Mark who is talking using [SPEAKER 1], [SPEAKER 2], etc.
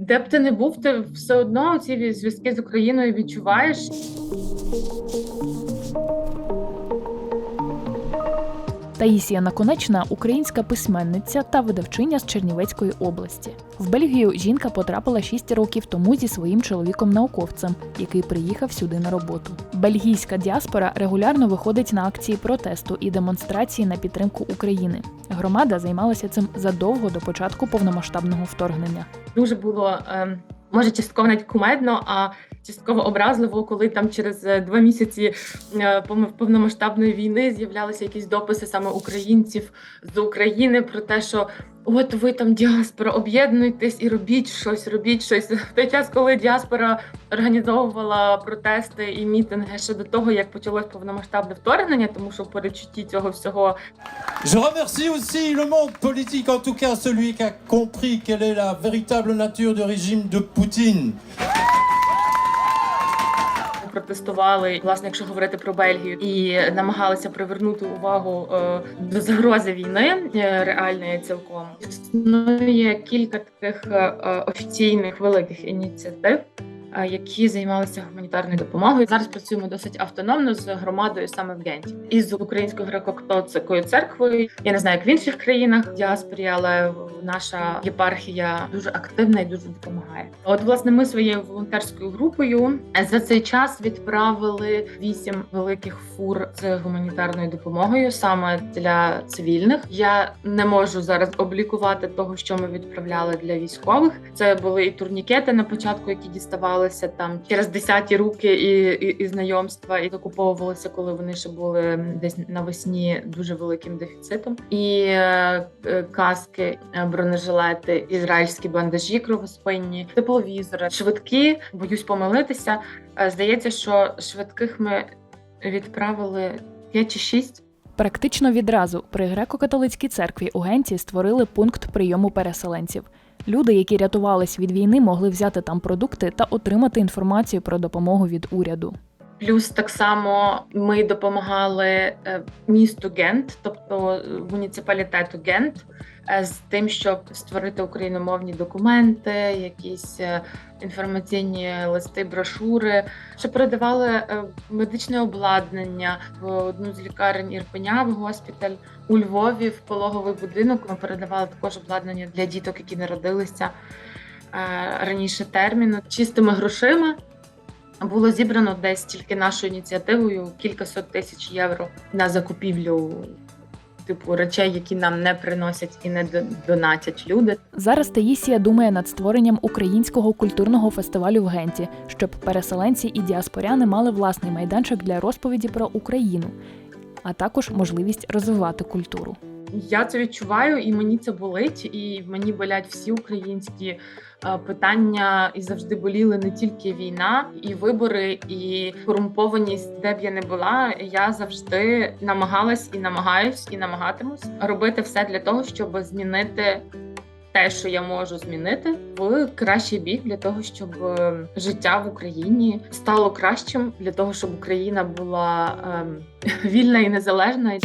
[SPEAKER 1] Де б ти не був, ти все одно ці зв'язки з Україною відчуваєш.
[SPEAKER 2] Таїсія Наконечна українська письменниця та видавчиня з Чернівецької області. В Бельгію жінка потрапила 6 років тому зі своїм чоловіком-науковцем, який приїхав сюди на роботу. Бельгійська діаспора регулярно виходить на акції протесту і демонстрації на підтримку України. Громада займалася цим задовго до початку повномасштабного вторгнення.
[SPEAKER 1] Дуже було ем, може частково навіть кумедно, а частково образливо, коли там через е, два місяці е, повномасштабної війни з'являлися якісь дописи саме українців з України про те, що от ви там діаспора, об'єднуйтесь і робіть щось, робіть щось. В той час, коли діаспора організовувала протести і мітинги ще до того, як почалось повномасштабне вторгнення, тому що в передчутті цього всього
[SPEAKER 3] Je remercie aussi le monde politique, en tout cas celui qui a compris quelle est la véritable nature du régime de Poutine.
[SPEAKER 1] Протестували, власне, якщо говорити про Бельгію, і намагалися привернути увагу е, до загрози війни е, реальної цілком. Існує кілька таких е, офіційних великих ініціатив. Які займалися гуманітарною допомогою зараз працюємо досить автономно з громадою саме в Генті і з українською греко-католицькою церквою. Я не знаю, як в інших країнах діаспорі, але наша єпархія дуже активна і дуже допомагає. От власне ми своєю волонтерською групою за цей час відправили вісім великих фур з гуманітарною допомогою саме для цивільних. Я не можу зараз облікувати того, що ми відправляли для військових. Це були і турнікети на початку, які діставалися там через десяті руки, і, і, і знайомства, і закуповувалися, коли вони ще були десь навесні дуже великим дефіцитом. І е, е, каски, е, бронежилети, ізраїльські бандажі кровоспинні, тепловізори, швидкі. Боюсь помилитися. Е, Здається, що швидких ми відправили 5 чи 6.
[SPEAKER 2] Практично відразу при греко-католицькій церкві у Генті створили пункт прийому переселенців. Люди, які рятувались від війни, могли взяти там продукти та отримати інформацію про допомогу від уряду.
[SPEAKER 1] Плюс так само ми допомагали е, місту Гент, тобто муніципалітету Гент, з тим, щоб створити україномовні документи, якісь е, інформаційні листи, брошури, що передавали е, медичне обладнання в одну з лікарень Ірпеня в госпіталь у Львові в пологовий будинок. Ми передавали також обладнання для діток, які народилися е, раніше терміну, чистими грошима. Було зібрано десь тільки нашою ініціативою кількасот тисяч євро на закупівлю типу речей, які нам не приносять і не до- донатять люди.
[SPEAKER 2] Зараз Таїсія думає над створенням українського культурного фестивалю в Генті, щоб переселенці і діаспоряни мали власний майданчик для розповіді про Україну, а також можливість розвивати культуру.
[SPEAKER 1] Я це відчуваю, і мені це болить, і мені болять всі українські е, питання, і завжди боліли не тільки війна, і вибори, і корумпованість, де б я не була. Я завжди намагалась і намагаюсь, і намагатимусь робити все для того, щоб змінити. Те, що я можу змінити в кращий бік для того, щоб е, життя в Україні стало кращим, для того, щоб Україна була ем, вільна і незалежна.